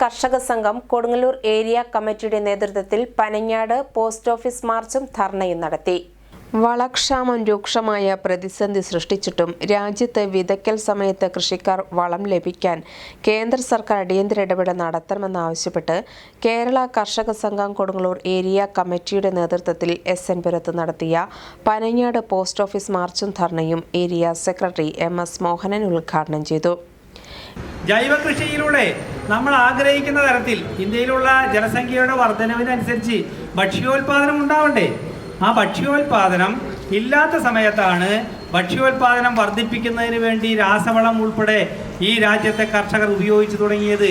കർഷക സംഘം കൊടുങ്ങല്ലൂർ ഏരിയ കമ്മിറ്റിയുടെ നേതൃത്വത്തിൽ പനഞ്ഞാട് പോസ്റ്റ് ഓഫീസ് മാർച്ചും ധർണയും നടത്തി. വളക്ഷാമം രൂക്ഷമായ പ്രതിസന്ധി സൃഷ്ടിച്ചിട്ടും രാജ്യത്ത് വിതയ്ക്കൽ സമയത്ത് കൃഷിക്കാർ വളം ലഭിക്കാൻ കേന്ദ്ര സർക്കാർ അടിയന്തര ഇടപെടൽ നടത്തണമെന്നാവശ്യപ്പെട്ട് കേരള കർഷക സംഘം കൊടുങ്ങല്ലൂർ ഏരിയ കമ്മിറ്റിയുടെ നേതൃത്വത്തിൽ എസ് എൻ പുരത്ത് നടത്തിയ പനഞ്ഞാട് പോസ്റ്റ് ഓഫീസ് മാർച്ചും ധർണയും area secretary M S Mohanan ഉദ്ഘാടനം ചെയ്തു. ജൈവ കൃഷിയിലൂടെ നമ്മൾ ആഗ്രഹിക്കുന്ന തരത്തിൽ ഇന്ത്യയിലുള്ള ജനസംഖ്യയുടെ വർധനവിനനുസരിച്ച് ഭക്ഷ്യോൽപാദനം ഉണ്ടാവണ്ടേ? ആ ഭക്ഷ്യോൽപാദനം ഇല്ലാത്ത സമയത്താണ് ഭക്ഷ്യോൽപാദനം വർദ്ധിപ്പിക്കുന്നതിന് വേണ്ടി രാസവളം ഉൾപ്പെടെ ഈ രാജ്യത്തെ കർഷകർ ഉപയോഗിച്ചു തുടങ്ങിയത്.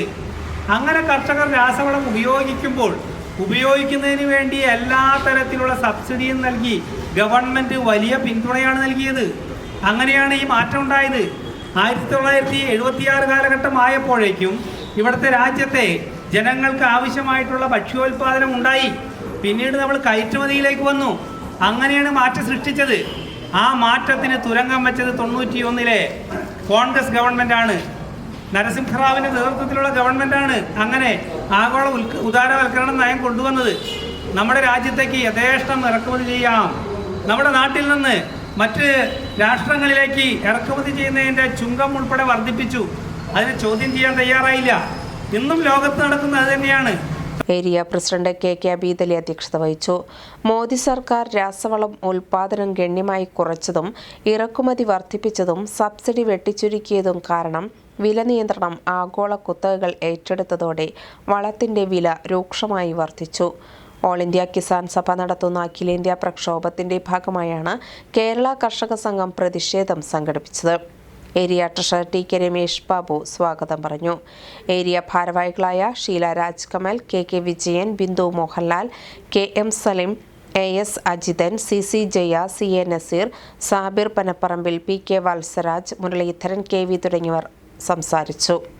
അങ്ങനെ കർഷകർ രാസവളം ഉപയോഗിക്കുമ്പോൾ ഉപയോഗിക്കുന്നതിന് വേണ്ടി എല്ലാ തരത്തിലുള്ള സബ്സിഡിയും നൽകി ഗവൺമെന്റ് വലിയ പിന്തുണയാണ് നൽകിയത്. അങ്ങനെയാണ് ഈ മാറ്റം ഉണ്ടായത്. ആയിരത്തി തൊള്ളായിരത്തി എഴുപത്തിയാറ് കാലഘട്ടം ആയപ്പോഴേക്കും ഇവിടുത്തെ രാജ്യത്തെ ജനങ്ങൾക്ക് ആവശ്യമായിട്ടുള്ള ഭക്ഷ്യോൽപാദനം ഉണ്ടായി. പിന്നീട് നമ്മൾ കയറ്റുമതിയിലേക്ക് വന്നു. അങ്ങനെയാണ് മാറ്റം സൃഷ്ടിച്ചത്. ആ മാറ്റത്തിന് തുരങ്കം വെച്ചത് തൊണ്ണൂറ്റി ഒന്നിലെ കോൺഗ്രസ് ഗവൺമെന്റാണ് നരസിംഹറാവിന്റെ നേതൃത്വത്തിലുള്ള ഗവൺമെന്റാണ് അങ്ങനെ ആഗോള ഉൽക്ക ഉദാരവൽക്കരണ നയം കൊണ്ടുവന്നത്. നമ്മുടെ രാജ്യത്തേക്ക് യഥേഷ്ടം ഇറക്കുമതി ചെയ്യാം. നമ്മുടെ നാട്ടിൽ നിന്ന് മറ്റ് രാഷ്ട്രങ്ങളിലേക്ക് ഇറക്കുമതി ചെയ്യുന്നതിന്റെ ചുങ്കം ഉൾപ്പെടെ വർദ്ധിപ്പിച്ചു. അതിനെ ചോദ്യം ചെയ്യാൻ തയ്യാറായില്ല. ഇന്നും ലോകത്ത് നടക്കുന്നത് അത് തന്നെയാണ്. Area president K K Abeedali അധ്യക്ഷത വഹിച്ചു. മോദി സർക്കാർ രാസവളം ഉൽപാദനം ഗണ്യമായി കുറച്ചതും ഇറക്കുമതി വർദ്ധിപ്പിച്ചതും സബ്സിഡി വെട്ടിച്ചുരുക്കിയതും കാരണം വില നിയന്ത്രണം ആഗോള കുത്തകകൾ ഏറ്റെടുത്തതോടെ വളത്തിന്റെ വില രൂക്ഷമായി വർദ്ധിച്ചു. ഓൾ ഇന്ത്യ കിസാൻ സഭ നടത്തുന്ന അഖിലേന്ത്യാ പ്രക്ഷോഭത്തിന്റെ ഭാഗമായാണ് കേരള കർഷക സംഘം പ്രതിഷേധം സംഘടിപ്പിച്ചത്. Area treasurer T K Ramesh Babu സ്വാഗതം പറഞ്ഞു. ഏരിയ ഭാരവാഹികളായ Sheela Rajkamal K K Vijayan Bindu Mohanlal K M Salim A S Ajithan C C Jaya C A Naseer Sabir Panapparambil P K Vatsaraj Muraleedharan K V തുടങ്ങിയവർ സംസാരിച്ചു.